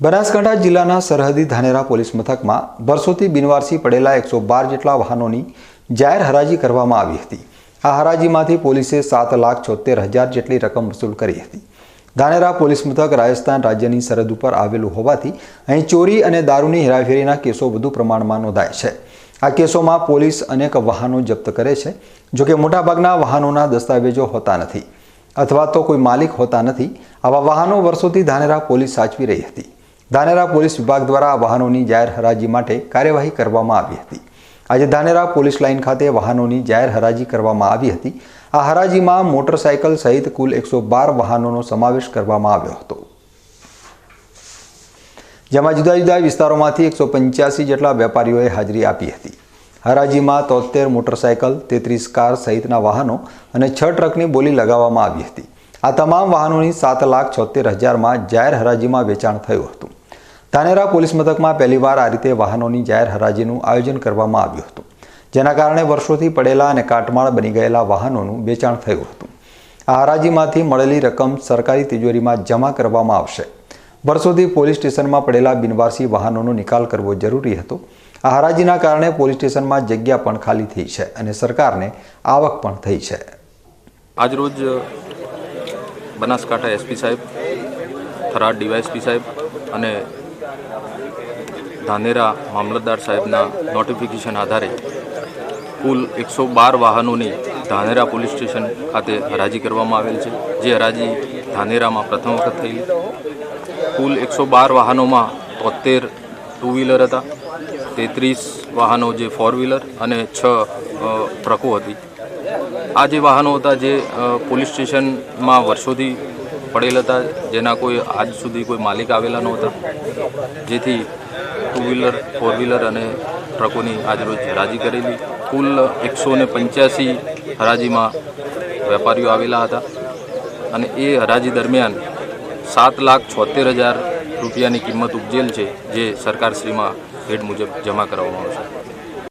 બનાસકાંઠા જિલ્લાના સરહદી ધાનેરા પોલીસ મથકમાં વર્ષોથી બિનવારસી પડેલા એકસો બાર જેટલા વાહનોની જાહેર હરાજી કરવામાં આવી હતી. આ હરાજીમાંથી પોલીસે સાત લાખ છોતેર હજાર જેટલી રકમ વસૂલ કરી હતી. ધાનેરા પોલીસ મથક રાજસ્થાન રાજ્યની સરહદ ઉપર આવેલું હોવાથી અહીં ચોરી અને દારૂની હેરાફેરીના કેસો વધુ પ્રમાણમાં નોંધાય છે. આ કેસોમાં પોલીસ અનેક વાહનો જપ્ત કરે છે જોકે મોટાભાગના વાહનોના દસ્તાવેજો હોતા નથી. અથવા તો કોઈ માલિક હોતા નથી. આવા વાહનો વર્ષોથી ધાનેરા પોલીસ સાચવી રહી હતી. ધાનેરા પોલીસ વિભાગ દ્વારા વાહનોની જાહેર હરાજી માટે કાર્યવાહી કરવામાં આવી હતી. આજે ધાનેરા પોલીસ લાઇન ખાતે વાહનોની જાહેર હરાજી કરવામાં આવી હતી. આ હરાજીમાં મોટરસાયકલ સહિત કુલ એકસો બાર વાહનોનો સમાવેશ કરવામાં આવ્યો હતો. જેમાં જુદા જુદા વિસ્તારોમાંથી એકસો પંચ્યાસી જેટલા વેપારીઓએ હાજરી આપી હતી. હરાજીમાં તોતેર મોટરસાયકલ તેત્રીસ કાર સહિતના વાહનો અને છ ટ્રકની બોલી લગાવવામાં આવી હતી. આ તમામ વાહનોની સાત લાખ છોતેર હજારમાં જાહેર હરાજીમાં વેચાણ થયું હતું. ધાનેરા પોલીસ મથકમાં પહેલીવાર આ રીતે વાહનોની જાહેર હરાજીનું આયોજન કરવામાં આવ્યું હતું, જેના કારણે વર્ષોથી પડેલા અને કાટમાળ બની ગયેલા વાહનોનું વેચાણ થયું હતું. આ હરાજીમાંથી મળેલી રકમ સરકારી તિજોરીમાં જમા કરવામાં આવશે. વર્ષોથી પોલીસ સ્ટેશનમાં પડેલા બિનવારસી વાહનોનો નિકાલ કરવો જરૂરી હતો. આ હરાજીના કારણે પોલીસ સ્ટેશનમાં જગ્યા પણ ખાલી થઈ છે અને સરકારને આવક પણ થઈ છે. આજરોજ બનાસકાંઠા એસપી સાહેબ, થરાદ ડીવાયએસપી સાહેબ અને ધાનેરા મામલતદાર સાહેબના નોટિફિકેશન આધારે કુલ એકસો બાર વાહનોની ધાનેરા પોલીસ સ્ટેશન ખાતે હરાજી કરવામાં આવેલ છે. જે હરાજી ધાનેરામાં પ્રથમ વખત થયેલી. કુલ એકસો બાર વાહનોમાં તોતેર ટુ વ્હીલર હતા. તેત્રીસ વાહનો જે ફોર વ્હીલર અને છ ટ્રકો હતી. આ જે વાહનો હતા જે પોલીસ સ્ટેશનમાં વર્ષોથી પડેલ હતા, જેના કોઈ આજ સુધી કોઈ માલિક આવેલા નહોતા. જેથી ટુ વ્હીલર ફોર વ્હીલર અને ટ્રકોની આજરોજ હરાજી કરેલી. કુલ એકસો ને પંચ્યાસી હરાજીમાં વેપારીઓ આવેલા હતા. અને એ હરાજી દરમિયાન સાત લાખ છોતેર હજાર રૂપિયાની કિંમત ઉપજેલ છે, જે સરકારશ્રીમાં હેડ મુજબ જમા કરવામાં આવશે.